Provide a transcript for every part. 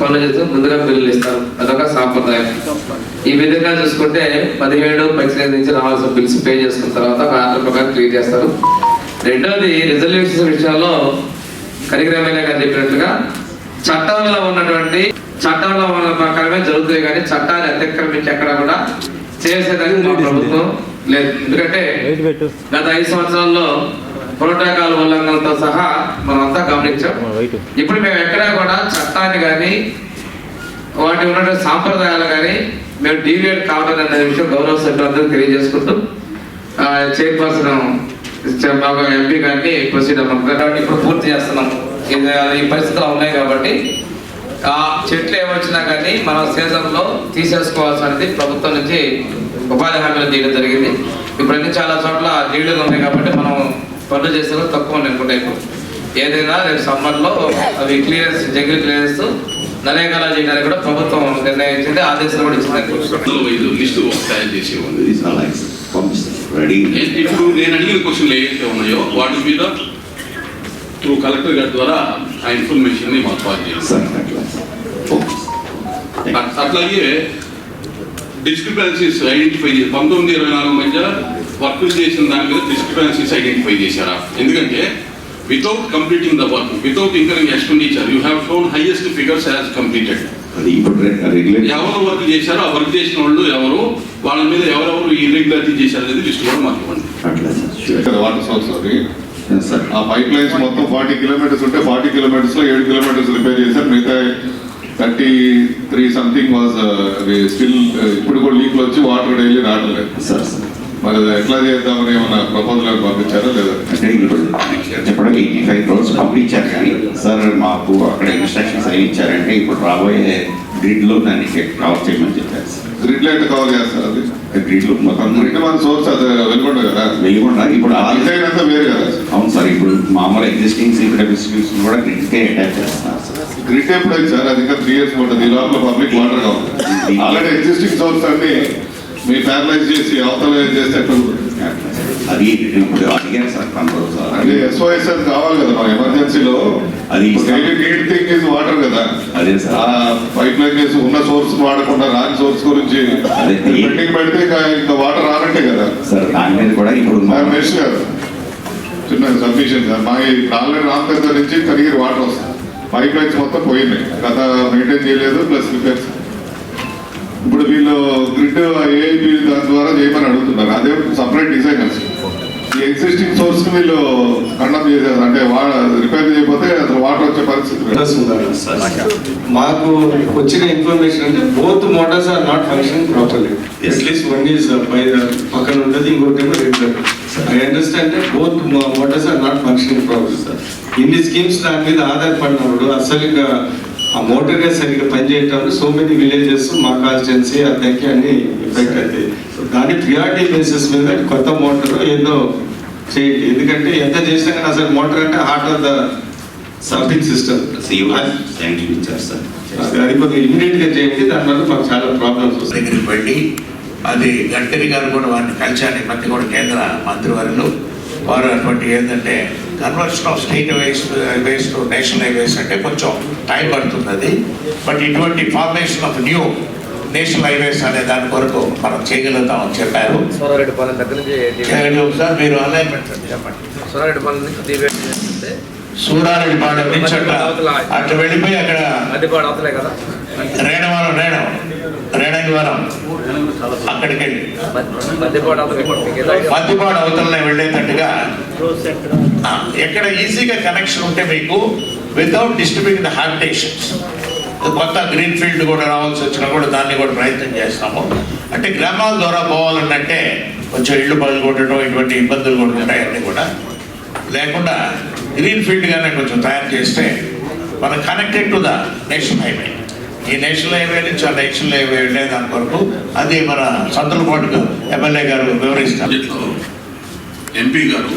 పనులు చేస్తూ ముందుగా బిల్లులు ఇస్తారు అదొక సాంప్రదాయం. ఈ విధంగా చూసుకుంటే పదిహేడు పద్దెనిమిది నుంచి రావాల్సిన బిల్స్ పే చేసుకున్న తర్వాత ఒక ఆర్డర్ ప్రకారం క్లియర్ చేస్తారు. రెండోది రిజల్యూషన్స్ విషయాల్లో కరిగ్రామయ్య గారు చెప్పినట్లుగా చట్టంలో ఉన్నటువంటి చట్టంలో ఉన్న ప్రకారమే జరుగుతుంది కానీ చట్టాన్ని అతిక్రమించి ఎక్కడ కూడా చేసేదానికి మా ప్రభుత్వం లేదు. ఎందుకంటే గత ఐదు సంవత్సరాల్లో ప్రోటోకాల్ ఉల్లంఘనలతో సహా మనం అంతా గమనించాం ఇప్పుడు మేము ఎక్కడా కూడా చట్టాన్ని కానీ వాటి ఉన్నటువంటి సాంప్రదాయాలు కానీ మేము డీవియేట్ కావడం అనే విషయం గౌరవ సభ్యులందరూ తెలియజేసుకుంటూ చైర్పర్సన్ మాకు ఎంపీ గారిని ప్రొసీడ్ అవ్వడం కాబట్టి ఇప్పుడు పూర్తి చేస్తున్నాం. ఇది ఈ పరిస్థితులు ఉన్నాయి కాబట్టి ఆ చెట్లు ఏమొచ్చినా కానీ మనం సీజన్లో తీసేసుకోవాల్సినది ప్రభుత్వం నుంచి ఉపాధి హామీలు తీయడం జరిగింది. ఇప్పుడు అన్ని చాలా చోట్ల నీళ్ళు ఉన్నాయి కాబట్టి మనం పనులు చేసేది తక్కువ అనుకుంటా ఇప్పుడు ఏదైనా రేపు సమ్మర్లో అవి క్లియరెన్స్ జంగిల్ క్లియరెన్స్ నరేగాలా చేయడానికి కూడా ప్రభుత్వం నిర్ణయించింది ఆదేశాలు కూడా ఇచ్చింది. లిస్టు తయారు ఇప్పుడు నేను అడిగిన క్వశ్చన్లు ఏవైతే ఉన్నాయో వాటి మీద త్రూ కలెక్టర్ గారి ద్వారా ఆ ఇన్ఫర్మేషన్ని మాకు పాస్ చేయాలి అట్లాగే డిస్క్రిపెన్సీస్ ఐడెంటిఫై చేసి పంతొమ్మిది ఇరవై నాలుగు మధ్య వర్క్ చేసిన దాని మీద డిస్క్రిపెన్సీస్ ఐడెంటిఫై చేశారా? ఎందుకంటే without completing the work without incurring expenditure you have shown highest figures has completed అది ఇప్పుడు ఎవరు వర్క్ చేశారో ఆ వర్క్ చేసిన వాళ్ళు ఎవరు వాళ్ళ మీద ఎవరెవరు ఇర్రెగ్యులారిటీ చేశారు అనేది లిస్ట్ కూడా మాకు ఇవ్వండి ఆ పైప్ లైన్స్ మొత్తం ఫార్టీ కిలోమీటర్స్ ఉంటే ఫార్టీ కిలోమీటర్స్లో ఏడు కిలోమీటర్స్ రిపేర్ చేశారు. మిగతా thirty three something was still ఇప్పుడు కూడా లీక్లు వచ్చి వాటర్ డైలీ రావట్లేదు. Sir sir. మరి ఎట్లా చేద్దామని ఏమన్నా ప్రపోజల్ పంపించారా లేదా? ఇప్పుడు ఎయిటీ ఫైవ్ క్రోర్స్ పంపించారు కానీ సార్ మాకు అక్కడ ఇన్స్ట్రక్షన్స్ అవి ఇచ్చారంటే ఇప్పుడు రాబోయే గ్రిడ్లో దాన్ని కవర్ చేయమని చెప్పారు సార్. గ్రిడ్ లైట్ కవర్ చేస్తారు అది? గ్రిడ్లో మొత్తం గ్రిడ్ మన సోర్స్ అది వెళ్ళకుండా కదా? వెయ్యకుండా ఇప్పుడు డిజైన్ అంతా వేరు కదా? అవును సార్ ఇప్పుడు మామూలు ఎగ్జిస్టింగ్ సీపీడబ్ల్యూస్ కూడా గ్రిడ్కే అటాచ్ చేస్తున్నారు సార్. గ్రిడ్ ఎప్పుడు అయింది సార్? అది ఇంకా త్రీ ఇయర్స్ ఉంటుంది. ఈ లోపల పబ్లిక్ వాటర్ కావాలి. ఆల్రెడీ ఎగ్జిస్టింగ్ సోర్స్ అన్ని మీ ప్యారలైజ్ చేసి అవతల చేస్తే? అది ఇప్పుడు అడిగారు సార్ కంట్రోల్ సార్. అంటే ఎస్ఓఎస్ అది కావాలి కదా మన ఎమర్జెన్సీలో. అది నీడ్ థింగ్ ఇస్ వాటర్ కదా. అదే సార్. పైప్ లైన్ చేసి ఉన్న సోర్స్ వాడకుండా రాని సోర్స్ గురించి అదే. పెండింగ్ పెడితే ఇంకా వాటర్ రానట్టే కదా. సార్ దాని మీద కూడా ఇప్పుడు మెష్ గారు చిన్న సబ్మిషన్ సార్. మా ఆల్రెడీ రామకర్త నుంచి కరిగిరి వాటర్ వస్తుంది. పైప్ లైన్స్ మొత్తం పోయినాయి. గత మెయింటైన్ చేయలేదు ప్లస్ రిపేర్స్ ఇప్పుడు వీళ్ళు గ్రిడ్ ఏఐపి దాని ద్వారా చేయమని అడుగుతున్నారు. అదే సపరేట్ డిజైనర్స్ ఈ ఎగ్జిస్టింగ్ సోర్స్ వీళ్ళు కండమ్ చేశారు. అంటే రిపేర్ చేయకపోతే అసలు వాటర్ వచ్చే పరిస్థితి మాకు వచ్చిన ఇన్ఫర్మేషన్ అంటే both motors are not function properly at least one is పై పక్కన ఉంటుంది ఇంకోటి ఏమో regular I understand both motors are not functioning properly sir ఇన్ని స్కీమ్స్ దాని మీద ఆధారపడినప్పుడు అసలు ఇంకా ఆ మోటార్ సరిగ్గా పనిచేయటం సో మెనీ విలేజెస్ మా కాన్స్టిట్యున్సీ అద్దెకి అన్ని ఎఫెక్ట్ అవుతాయి సో దాని ప్రియారిటీ బేసిస్ మీద కొత్త మోటార్ ఏదో చేయండి. ఎందుకంటే ఎంత చేసినా కానీ అసలు మోటార్ అంటే హార్ట్ ఆఫ్ ద సబ్మింగ్ సిస్టమ్ అది కొద్దిగా ఇమీడియట్గా చేయండి. దానివల్ల మాకు చాలా ప్రాబ్లమ్స్ వస్తాయి. దగ్గరికి వెళ్ళి అది గడ్కరీ గారు కూడా వారిని కలిశారు. ఈ మధ్య కూడా కేంద్ర మంత్రివర్యులు. వారు అటువంటి ఏంటంటే conversion of state highways highways to national highways అంటే కొంచెం టైం పడుతుంది అది బట్ ఇటువంటి formation of new national highways అనే దాని కొరకు మనం చెప్పారు. దగ్గర నుంచి చేయండి ఒకసారి మీరు చెప్పండి. పాలెం నుంచి అట్లా అట్లా వెళ్ళిపోయి అక్కడ రేణవరం రేణం రేణగివరం అక్కడికి వెళ్ళి. మధ్యపాడు అవతలనే వెళ్ళేటట్టుగా ఎక్కడ ఈజీగా కనెక్షన్ ఉంటే మీకు వితౌట్ డిస్టర్బింగ్ ద హ్యాబిటేషన్స్ కొత్త గ్రీన్ ఫీల్డ్ కూడా రావాల్సి వచ్చినా కూడా దాన్ని కూడా ప్రయత్నం చేస్తాము. అంటే గ్రామాల ద్వారా పోవాలంటే కొంచెం ఇళ్ళు పనులు కొట్టడం ఇటువంటి ఇబ్బందులు కూడా ఉంటాయి అన్నీ కూడా. లేకుండా గ్రీన్ ఫీల్డ్గానే కొంచెం తయారు చేస్తే మనం connected to the national highway ఈ నేషనల్ హైవే నుంచి ఆ నేషనల్ హైవే వెళ్ళే దాని కొరకు అది మన సంతలపాటు ఎమ్మెల్యే గారు వివరిస్తారు. ఎంపీ గారు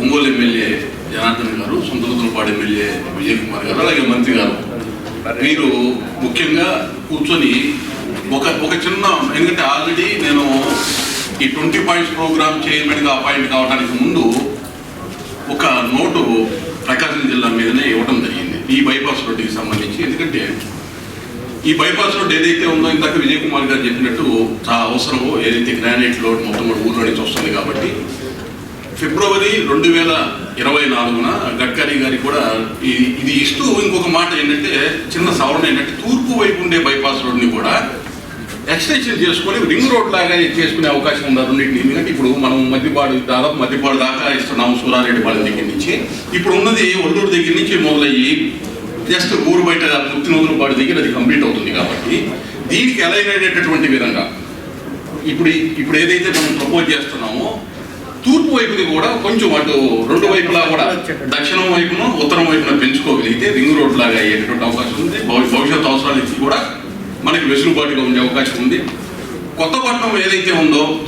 ఒంగోలు ఎమ్మెల్యే జనార్దన్ గారు సొంతలపాటు ఎమ్మెల్యే విజయ్ కుమార్ గారు అలాగే మంత్రి గారు. మీరు ముఖ్యంగా కూర్చొని ఒక ఒక చిన్న ఎందుకంటే ఆల్రెడీ నేను ఈ ట్వంటీ పాయింట్స్ ప్రోగ్రామ్ చైర్మన్గా అపాయింట్ కావడానికి ముందు ఒక నోటు ప్రకాశం జిల్లా మీదనే ఇవ్వడం జరిగింది. ఈ బైపాస్ రోడ్డుకి సంబంధించి. ఎందుకంటే ఈ బైపాస్ రోడ్ ఏదైతే ఉందో ఇందాక విజయ్ కుమార్ గారు చెప్పినట్టు చాలా అవసరమో ఏదైతే గ్రానైట్ రోడ్ మొత్తం ఊర్లో నుంచి వస్తుంది కాబట్టి ఫిబ్రవరి రెండు వేల ఇరవై నాలుగున గడ్కరీ గారి కూడా ఇది ఇస్తూ ఇంకొక మాట ఏంటంటే చిన్న సవరణ ఏంటంటే తూర్పు వైపు ఉండే బైపాస్ రోడ్ని కూడా ఎక్స్టెన్షన్ చేసుకొని రింగ్ రోడ్ లాగా చేసుకునే అవకాశం ఉంది రెండింటిని. ఎందుకంటే ఇప్పుడు మనం మధ్యపాడు దాదాపు మధ్యపాడు దాకా ఇస్తున్నాము సూరారెడ్డిపాలెం దగ్గర నుంచి. ఇప్పుడు ఉన్నది ఒల్లూరు దగ్గర నుంచి మొదలయ్యి జస్ట్ ఊరు బయట ముత్తినూరుపాడు దగ్గర అది కంప్లీట్ అవుతుంది కాబట్టి దీనికి అలైన్ అయినటువంటి విధంగా ఇప్పుడు ఇప్పుడు ఏదైతే మనం ప్రపోజ్ చేస్తున్నామో తూర్పు వైపుది కూడా కొంచెం అటు రెండు వైపులా కూడా దక్షిణం వైపున ఉత్తరం వైపున పెంచుకోగలిగితే రింగ్ రోడ్ లాగా అయ్యేటువంటి అవకాశం ఉంది. భవి- భవిష్యత్ అవసరాలకి కూడా మనకి వెసులుబాటుగా ఉండే అవకాశం ఉంది. కొత్తపట్నం ఏదైతే ఉందో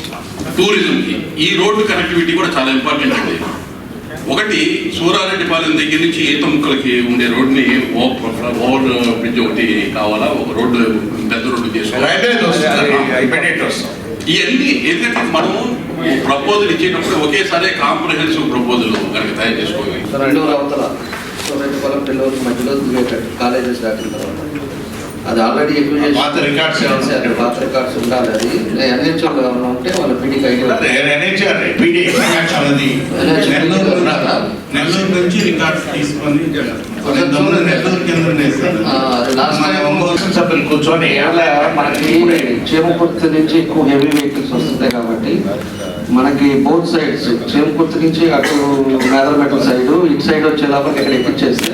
టూరిజంకి ఈ రోడ్డు కనెక్టివిటీ కూడా చాలా ఇంపార్టెంట్ అండి. ఒకటి సూరారెడ్డిపాలెం దగ్గర నుంచి ఈత ముక్కలకి ఉండే రోడ్ని ఓవర్ ఓవర్ బ్రిడ్జ్ ఒకటి కావాలా? ఒక రోడ్డు పెద్ద రోడ్డు చేసుకోవాలి? ఇవన్నీ ఎందుకంటే మనం ప్రపోజల్ ఇచ్చేటప్పుడు ఒకేసారి కాంప్రహెన్సివ్ ప్రపోజల్ కనుక తయారు చేసుకోవాలి. రెండు అవతల సోమేటిపాలెం పిల్లల మధ్యలో కాలేజెస్ దాటిన తర్వాత. అది ఆల్రెడీ ఎక్కువ పాత రికార్డ్స్ ఉండాలి అది. ఎన్హెచ్ఓ ఉంటే వాళ్ళ పీడికి ఐడియా ఎన్హెచ్ఆర్ పీడీ అది నెల్లూరు నెల్లూరు నుంచి రికార్డ్స్ తీసుకొని సభ్యులు కూర్చొని మనకి చేమకుర్తి నుంచి ఎక్కువ హెవీ వెహికల్స్ వస్తుంటాయి కాబట్టి మనకి బోత్ సైడ్స్ చేమకుర్తి నుంచి అటు మేదరమెట్ల సైడ్ ఇటు సైడ్ వచ్చే లోపలికి ఇక్కడ ఎక్కిచ్చేస్తే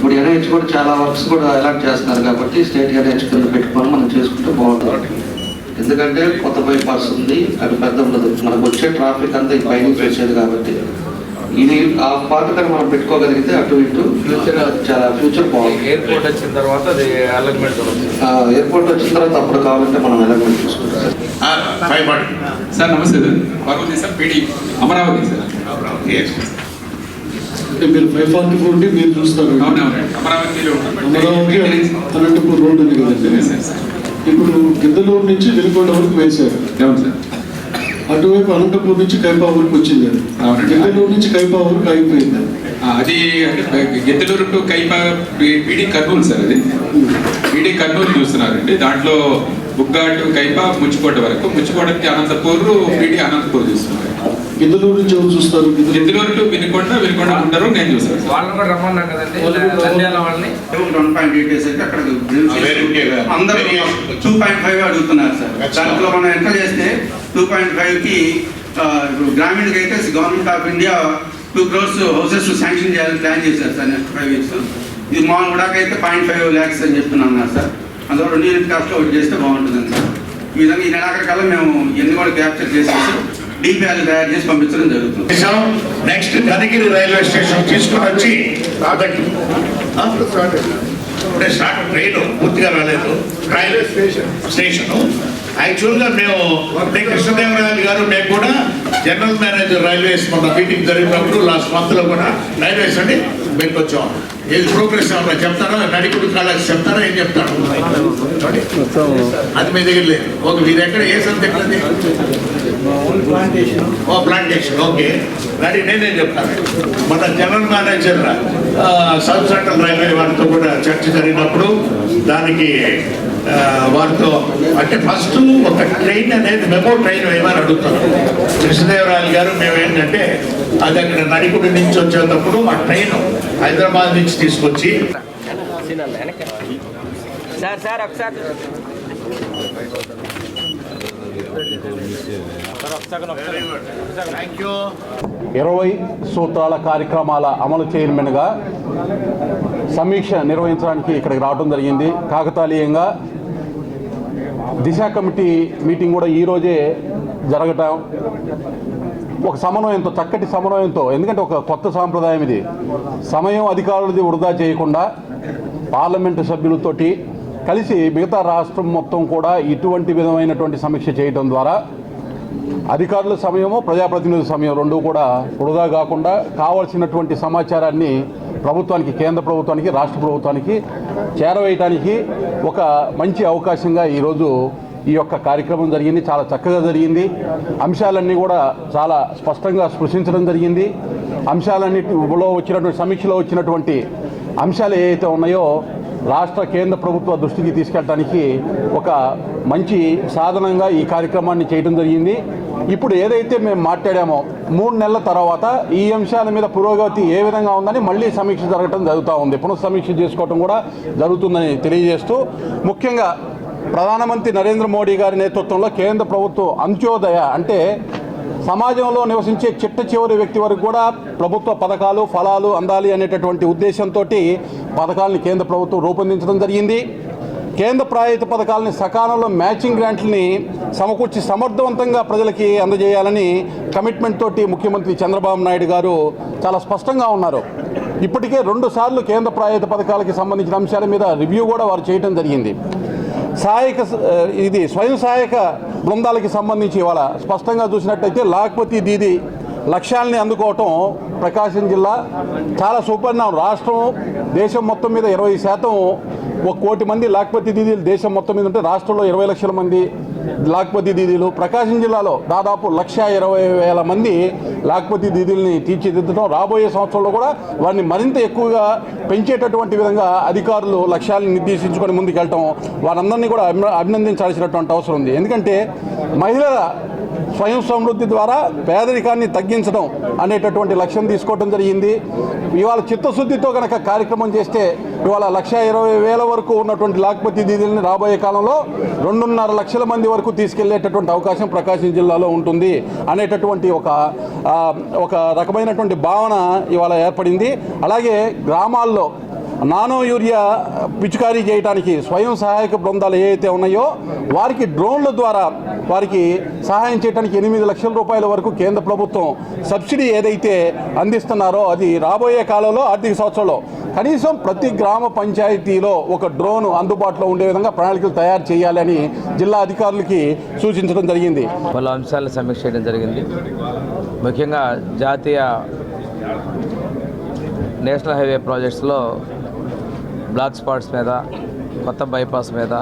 ఇప్పుడు ఎన్హెచ్ కూడా చాలా వర్క్స్ కూడా అలాట్ చేస్తున్నారు కాబట్టి స్టేట్ ఎన్హెచ్ కింద పెట్టుకొని మనం చేసుకుంటే బాగుంటుంది. ఎందుకంటే కొత్త బైపాస్ ఉంది అది పెద్ద ఉండదు. మనకు వచ్చే ట్రాఫిక్ అంతా ఈ పైనుంచి వచ్చేది కాబట్టి. ఇది ఆ పార్ట్ కానీ మనం పెట్టుకోగలిగితే అటు ఇటు ఫ్యూచర్ చాలా ఫ్యూచర్ బాగుంది ఎయిర్పోర్ట్ వచ్చిన తర్వాత అది అలగ్మెంట్ అవుతుంది ఆ, ఎయిర్పోర్ట్ వచ్చిన తర్వాత అప్పుడు కావాలంటే మనం ఎలాగో చూసుకుంటాం సార్ నమస్తే sir. Parvati sir PD. Amaravati sir. అంటే మీరు ఫైవ్ ఫార్టీ ఫోర్ ఉంటే మీరు చూస్తారు అమరావతి అనంతపూర్ రోడ్ ఉంది కదండి. ఇప్పుడు గిద్దలూరు నుంచి వెలుగొండ వరకు వేశారు. అటువైపు అనంతపూర్ నుంచి కైపా వరకు వచ్చింది. గిద్దలూరు నుంచి కైపా వరకు ఆగిపోయింది. అది. Giddalur to Kaipa PD Kurnool sir అది. పీడి కర్నూలు చూస్తున్నారండి. దాంట్లో బుగ్గా టు కైప ముచ్చికోట వరకు. ముచ్చికోటకి అనంతపూర్ పీడి అనంతపూర్ చూస్తున్నారు. గిద్దలూరు నుంచి ఎవరు చూస్తారు? గిద్దలూరు టు వినుకొండ వినుకొండ ఉంటారు నేను చూస్తాను సార్ వాళ్ళని కూడా రమ్మన్నాం కదండి. నంద్యాల వాళ్ళని. వన్ పాయింట్ ఎయిట్ వేసరికి అక్కడ. అందరూ టూ పాయింట్ ఫైవ్ అడుగుతున్నారు సార్ దాంట్లో మనం ఎంత చేస్తే టూ పాయింట్ ఫైవ్కి ఆ, ఇప్పుడు గ్రామీణకి అయితే government of India two crores houses sanction చేయాలని ప్లాన్ చేశారు సార్ నెక్స్ట్ ఫైవ్ ఇయర్స్ ఇది మామూలు కూడా అయితే పాయింట్ ఫైవ్ ల్యాక్స్ అని చెప్తున్నాం అన్నారు సార్ అందులో రెండు యూనిట్ కాస్ట్ ఒకటి చేస్తే బాగుంటుందని సార్ ఈ విధంగా ఈ నెలాఖరు కల్లా మేము ఇవన్నీ కూడా క్యాప్చర్ చేసేసి డిపిఆర్ తయారు చేసి పంపించడం జరుగుతుంది. నెక్స్ట్ కనిగిరి రైల్వే స్టేషన్ తీసుకుని వచ్చి స్టార్ట్ ట్రైన్ పూర్తిగా రాలేదు. Railway station. స్టేషన్. యాక్చువల్గా మేము అంటే కృష్ణదేవరాయలు గారు మేము కూడా జనరల్ మేనేజర్ రైల్వేస్ మన మీటింగ్ జరిగినప్పుడు లాస్ట్ మంత్లో కూడా రైల్వేస్ అండి మేము వచ్చాం ఏది ప్రోగ్రెస్ ఏమన్నా చెప్తారా? నడికుడు కాలేజ్ చెప్తారా? ఏం చెప్తారు? అది మీ దగ్గర లేదు. ఓకే మీ దగ్గర ఏ సబ్జెక్ట్ అది? ఓ ప్లాంటేషన్ ఓకే రెడీ నేనే చెప్తాను మన general manager sub central railway వారితో కూడా చర్చ జరిగినప్పుడు దానికి ఆ, వారితో అంటే ఫస్ట్ ఒక ట్రైన్ అనేది మెమో ట్రైన్ వేయమని అడుగుతారు కృష్ణదేవరాయలు గారు మేము ఏంటంటే అది అక్కడ నడికుడి నుంచి వచ్చేటప్పుడు ఆ ట్రైన్ హైదరాబాద్ నుంచి తీసుకొచ్చి సార్ సార్ ఒకసారి. ఇరవై సూత్రాల కార్యక్రమాల అమలు చైర్మన్గా సమీక్ష నిర్వహించడానికి ఇక్కడికి రావడం జరిగింది. కాకతాళీయంగా దిశ కమిటీ మీటింగ్ కూడా ఈరోజే జరగటం ఒక సమన్వయంతో చక్కటి సమన్వయంతో ఎందుకంటే ఒక కొత్త సాంప్రదాయం ఇది. సమయం అధికారులది వృధా చేయకుండా పార్లమెంటు సభ్యులతోటి కలిసి మిగతా రాష్ట్రం మొత్తం కూడా ఇటువంటి విధమైనటువంటి సమీక్ష చేయడం ద్వారా అధికారుల సమయము ప్రజాప్రతినిధుల సమయం రెండు కూడా వృధా కాకుండా కావాల్సినటువంటి సమాచారాన్ని ప్రభుత్వానికి కేంద్ర ప్రభుత్వానికి రాష్ట్ర ప్రభుత్వానికి చేరవేయటానికి ఒక మంచి అవకాశంగా ఈరోజు ఈ యొక్క కార్యక్రమం జరిగింది. చాలా చక్కగా జరిగింది. అంశాలన్నీ కూడా చాలా స్పష్టంగా స్పృశించడం జరిగింది. అంశాలన్నిటిలో వచ్చినటువంటి సమీక్షలో వచ్చినటువంటి అంశాలు ఏవైతే ఉన్నాయో రాష్ట్ర కేంద్ర ప్రభుత్వ దృష్టికి తీసుకెళ్ళడానికి ఒక మంచి సాధనంగా ఈ కార్యక్రమాన్ని చేయడం జరిగింది. ఇప్పుడు ఏదైతే మేము మాట్లాడామో మూడు నెలల తర్వాత ఈ అంశాల మీద పురోగతి ఏ విధంగా ఉందని మళ్ళీ సమీక్ష జరగటం జరుగుతూ ఉంది. పునఃసమీక్ష చేసుకోవటం కూడా జరుగుతుందని తెలియజేస్తూ ముఖ్యంగా ప్రధానమంత్రి నరేంద్ర మోడీ గారి నేతృత్వంలో కేంద్ర ప్రభుత్వం అంత్యోదయ అంటే సమాజంలో నివసించే చిట్ట చివరి వ్యక్తి వరకు కూడా ప్రభుత్వ పథకాలు ఫలాలు అందాలి అనేటటువంటి ఉద్దేశంతో పథకాలను కేంద్ర ప్రభుత్వం రూపొందించడం జరిగింది. కేంద్ర ప్రాయోజిత పథకాలని సకాలంలో మ్యాచింగ్ గ్రాంట్లని సమకూర్చి సమర్థవంతంగా ప్రజలకి అందజేయాలని కమిట్మెంట్ తోటి ముఖ్యమంత్రి చంద్రబాబు నాయుడు గారు చాలా స్పష్టంగా ఉన్నారు. ఇప్పటికే రెండుసార్లు కేంద్ర ప్రాయోజిత పథకాలకి సంబంధించిన అంశాల మీద రివ్యూ కూడా వారు చేయడం జరిగింది. సహాయక ఇది స్వయం సహాయక బృందాలకి సంబంధించి ఇవాళ స్పష్టంగా చూసినట్టయితే లాక్పతి దీది లక్ష్యాల్ని అందుకోవటం ప్రకాశం జిల్లా చాలా సుపరిణామం రాష్ట్రం దేశం మొత్తం మీద ఇరవై శాతం ఒక కోటి మంది లాక్పతి దీదీలు దేశం మొత్తం మీద ఉంటే రాష్ట్రంలో ఇరవై లక్షల మంది లాక్పతి దీదీలు ప్రకాశం జిల్లాలో దాదాపు లక్ష ఇరవై వేల మంది లాక్పతి దీదీలని తీర్చిదిద్దడం రాబోయే సంవత్సరంలో కూడా వారిని మరింత ఎక్కువగా పెంచేటటువంటి విధంగా అధికారులు లక్ష్యాలను నిర్దేశించుకొని ముందుకెళ్ళటం వారందరినీ కూడా అభిన- అభినందించాల్సినటువంటి అవసరం ఉంది. ఎందుకంటే మహిళల స్వయం సమృద్ధి ద్వారా పేదరికాన్ని తగ్గించడం అనేటటువంటి లక్ష్యం తీసుకోవడం జరిగింది. ఇవాళ చిత్తశుద్ధితో కనుక కార్యక్రమం చేస్తే ఇవాళ లక్ష ఇరవై వేల వరకు ఉన్నటువంటి లాక్పతి దీదీలని రాబోయే కాలంలో రెండున్నర లక్షల మంది వరకు తీసుకెళ్ళేటటువంటి అవకాశం ప్రకాశం జిల్లాలో ఉంటుంది అనేటటువంటి ఒక ఒక రకమైనటువంటి భావన ఇవాళ ఏర్పడింది. అలాగే గ్రామాల్లో నానో యూరియా పిచికారీ చేయడానికి స్వయం సహాయక బృందాలు ఏవైతే ఉన్నాయో వారికి డ్రోన్ల ద్వారా వారికి సహాయం చేయడానికి ఎనిమిది లక్షల రూపాయల వరకు కేంద్ర ప్రభుత్వం సబ్సిడీ ఏదైతే అందిస్తున్నారో అది రాబోయే కాలంలో ఆర్థిక సంవత్సరంలో. కనీసం ప్రతి గ్రామ పంచాయతీలో ఒక డ్రోన్ అందుబాటులో ఉండే విధంగా ప్రణాళికలు తయారు చేయాలని జిల్లా అధికారులకి సూచించడం జరిగింది. పలు అంశాలను సమీక్ష చేయడం జరిగింది. ముఖ్యంగా జాతీయ నేషనల్ హైవే ప్రాజెక్ట్స్లో బ్లాక్ స్పాట్స్ మీద కొత్త బైపాస్ మీద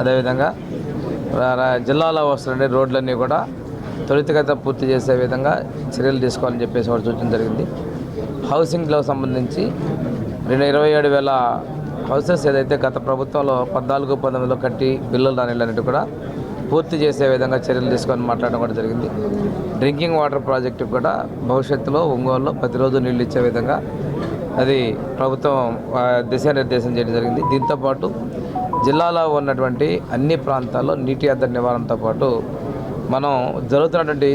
అదేవిధంగా జిల్లాలో వస్తున్న రోడ్లన్నీ కూడా త్వరితగత పూర్తి చేసే విధంగా చర్యలు తీసుకోవాలని చెప్పేసి వారు సూచన జరిగింది. హౌసింగ్లో సంబంధించి రెండు ఇరవై ఏడు వేల హౌసెస్ ఏదైతే గత ప్రభుత్వంలో పద్నాలుగు పంతొమ్మిదిలో కట్టి బిల్లులు రానిలన్నిటి కూడా పూర్తి చేసే విధంగా చర్యలు తీసుకొని మాట్లాడడం కూడా జరిగింది. డ్రింకింగ్ వాటర్ ప్రాజెక్టు కూడా భవిష్యత్తులో ఒంగోలులో ప్రతిరోజు నీళ్ళు ఇచ్చే విధంగా అది ప్రభుత్వం దిశానిర్దేశం చేయడం జరిగింది. దీంతోపాటు జిల్లాలో ఉన్నటువంటి అన్ని ప్రాంతాల్లో నీటి అద్దరి నివారణతో పాటు మనం జరుగుతున్నటువంటి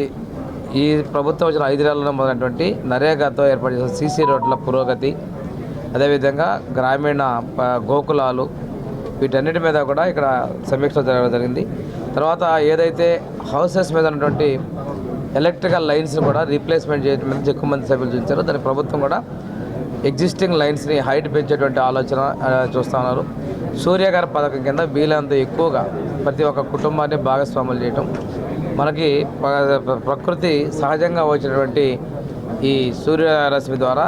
ఈ ప్రభుత్వం వచ్చిన ఐదు నెలల్లో మొదలైనటువంటి నరేగాతో ఏర్పాటు చేసిన సీసీ రోడ్ల పురోగతి అదేవిధంగా గ్రామీణ గోకులాలు వీటన్నిటి మీద కూడా ఇక్కడ సమీక్ష జరగడం జరిగింది. తర్వాత ఏదైతే హౌసెస్ మీద ఉన్నటువంటి ఎలక్ట్రికల్ లైన్స్ కూడా రీప్లేస్మెంట్ చేయడం మీద ఎక్కువ మంది సభ్యులు చూపించారు. దాని ప్రభుత్వం కూడా ఎగ్జిస్టింగ్ లైన్స్ని హైట్ పెంచేటువంటి ఆలోచన చూస్తున్నారు చూస్తా ఉన్నారు. పథకం కింద వీలంత ఎక్కువగా ప్రతి ఒక్క కుటుంబాన్ని భాగస్వాములు చేయటం. మనకి ప్రకృతి సహజంగా వచ్చినటువంటి ఈ సూర్యరశ్మి ద్వారా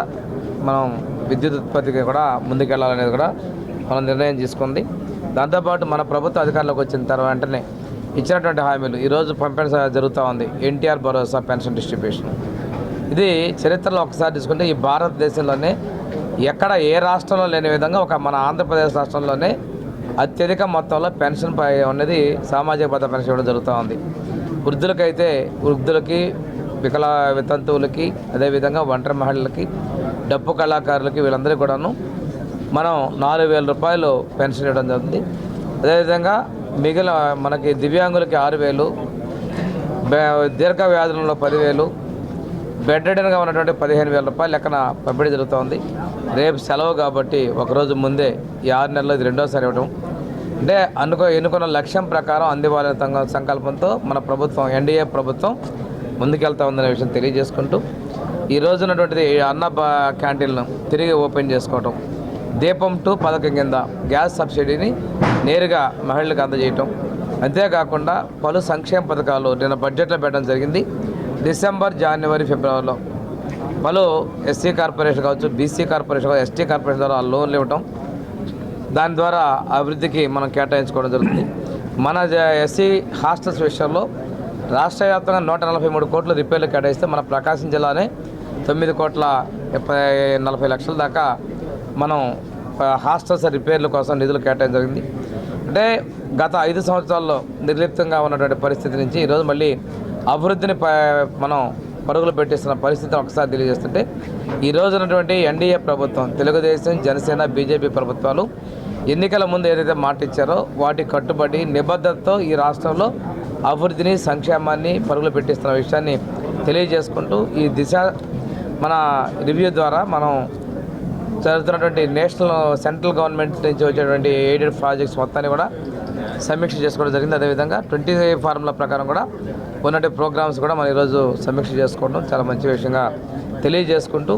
మనం విద్యుత్ ఉత్పత్తికి కూడా ముందుకెళ్ళాలనేది కూడా మనం నిర్ణయం తీసుకుంది. దాంతోపాటు మన ప్రభుత్వ అధికారంలోకి వచ్చిన తర్వాత వెంటనే ఇచ్చినటువంటి హామీలు ఈరోజు పంపిణీ జరుగుతూ ఉంది. ఎన్టీఆర్ భరోసా పెన్షన్ డిస్ట్రిబ్యూషన్. ఇది చరిత్రలో ఒకసారి తీసుకుంటే ఈ భారతదేశంలోనే ఎక్కడ ఏ రాష్ట్రంలో లేని విధంగా ఒక మన ఆంధ్రప్రదేశ్ రాష్ట్రంలోనే అత్యధిక మొత్తంలో పెన్షన్ పై అనేది సామాజిక భద్రత పెన్షన్ ఇవ్వడం జరుగుతూ ఉంది. వృద్ధులకైతే వృద్ధులకి వికలా వితంతువులకి అదేవిధంగా ఒంటరి మహిళలకి డప్పు కళాకారులకి వీళ్ళందరికీ కూడాను మనం నాలుగు వేల రూపాయలు పెన్షన్ ఇవ్వడం జరుగుతుంది. అదేవిధంగా మిగిలిన మనకి దివ్యాంగులకి ఆరు వేలు దీర్ఘ వ్యాధులలో పదివేలు బెడ్డన్గా ఉన్నటువంటి పదిహేను వేల రూపాయలు లెక్కన పంపిణీ జరుగుతోంది. రేపు సెలవు కాబట్టి ఒకరోజు ముందే ఈ ఆరు నెలలు ఇది రెండోసారి ఇవ్వడం అంటే అనుకో ఎన్నుకున్న లక్ష్యం ప్రకారం అందివ్వాలనే సంకల్పంతో మన ప్రభుత్వం ఎన్డీఏ ప్రభుత్వం ముందుకెళ్తా ఉందనే విషయం తెలియజేసుకుంటూ ఈ రోజు ఉన్నటువంటిది అన్న క్యాంటీన్లను తిరిగి ఓపెన్ చేసుకోవటం. దీపం టూ పథకం కింద గ్యాస్ సబ్సిడీని నేరుగా మహిళలకు అందజేయటం. అంతేకాకుండా పలు సంక్షేమ పథకాలు నిన్న బడ్జెట్లో పెట్టడం జరిగింది. డిసెంబర్ జనవరి ఫిబ్రవరిలో. పలు ఎస్సీ కార్పొరేషన్ కావచ్చు బీసీ కార్పొరేషన్ కావచ్చు ఎస్టీ కార్పొరేషన్ ద్వారా లోన్లు ఇవ్వటం దాని ద్వారా అభివృద్ధికి మనం కేటాయించుకోవడం జరుగుతుంది. మన ఎస్సీ హాస్టల్స్ విషయంలో రాష్ట్ర వ్యాప్తంగా నూట నలభై మూడు కోట్లు రిపేర్లు కేటాయిస్తే మన ప్రకాశం జిల్లానే తొమ్మిది కోట్ల ముప్పై నలభై లక్షల దాకా మనం హాస్టల్స్ రిపేర్ల కోసం నిధులు కేటాయించడం జరిగింది. అంటే గత ఐదు సంవత్సరాల్లో నిర్లిప్తంగా ఉన్నటువంటి పరిస్థితి నుంచి ఈరోజు మళ్ళీ అభివృద్ధిని ప- మనం పరుగులు పెట్టిస్తున్న పరిస్థితిని ఒకసారి తెలియజేస్తుంటే ఈ రోజు ఉన్నటువంటి ఎన్డీఏ ప్రభుత్వం తెలుగుదేశం జనసేన బీజేపీ ప్రభుత్వాలు ఎన్నికల ముందు ఏదైతే మాట ఇచ్చారో వాటి కట్టుబడి నిబద్ధతతో ఈ రాష్ట్రంలో అభివృద్ధిని సంక్షేమాన్ని పరుగులు పెట్టిస్తున్న విషయాన్ని తెలియజేసుకుంటూ ఈ దిశ మన రివ్యూ ద్వారా మనం జరుగుతున్నటువంటి నేషనల్ సెంట్రల్ గవర్నమెంట్ నుంచి వచ్చేటువంటి ఎయిడెడ్ ప్రాజెక్ట్స్ మొత్తాన్ని కూడా సమీక్ష చేసుకోవడం జరిగింది. అదేవిధంగా ట్వంటీ ఫార్ములా ప్రకారం కూడా ఉన్నటువంటి ప్రోగ్రామ్స్ కూడా మనం ఈరోజు సమీక్ష చేసుకోవడం చాలా మంచి విషయంగా తెలియజేసుకుంటూ